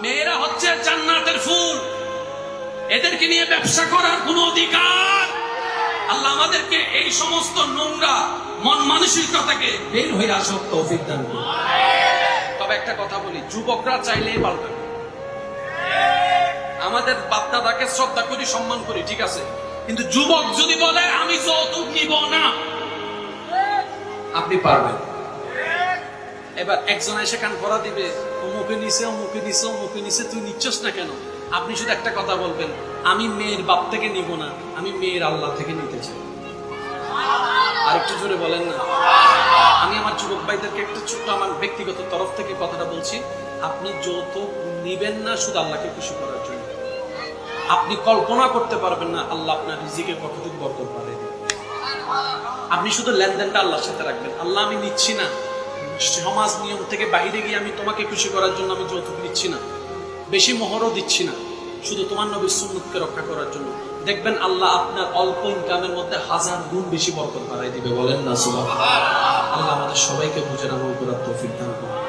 মেয়েরা হচ্ছে জান্নাতের ফুল। এদেরকে নিয়ে ব্যবসা করার কোন অধিকার? আল্লাহ আমাদেরকে এই সমস্ত নোংরা, মন মানসিকতাকে বের হয়ে আসার তৌফিক দান। তবে একটা কথা বলি, যুবকরা চাইলেই পাল্টাবে আমাদের বাপদাদাকে শ্রদ্ধা করি, সম্মান করি, ঠিক আছে? কিন্তু যুবক যদি বলে, আমি যৌতুক নিব না। আপনি পারবেন। এবার একজন এসে কান করা দিবে, অমুকে নিছে অমুকে নিছে অমুকে নিছে, তুই নিচ্ছস না কেন? আপনি শুধু একটা কথা বলবেন, আমি মেয়ের বাপ থেকে নিব না, আমি মেয়ের আল্লাহ থেকে নিতে চাই। আর একটু জোরে বলেন না। আমি আমার যুবক ভাইদেরকে একটা ছোট্ট আমার ব্যক্তিগত তরফ থেকে কথাটা বলছি, আপনি যৌতুক নিবেন না, শুধু আল্লাহকে খুশি করার জন্য। আপনি কল্পনা করতে পারবেন না, আল্লাহ আপনার রিজিকে কতটুকু বরকত দেবে। আপনি শুধু লেনদেনটা আল্লাহর সাথে রাখবেন। আল্লাহ আমি নিচ্ছি না সমাজ নিয়ম থেকে বাইরে গিয়ে আমি তোমাকে খুশি করার জন্য আমি যৌতুক দিচ্ছি না। বেশি মোহরও দিচ্ছি না। শুধু তোমার নবীর সুন্নতকে রক্ষা করার জন্য। দেখবেন আল্লাহ আপনার অল্প ইনকামের মধ্যে হাজার গুণ বেশি বরকত বাড়াই দিবে। বলেন না সুবাহ আল্লাহ আমাদের সবাইকে বুঝে আমল করার তৌফিক দান করুন।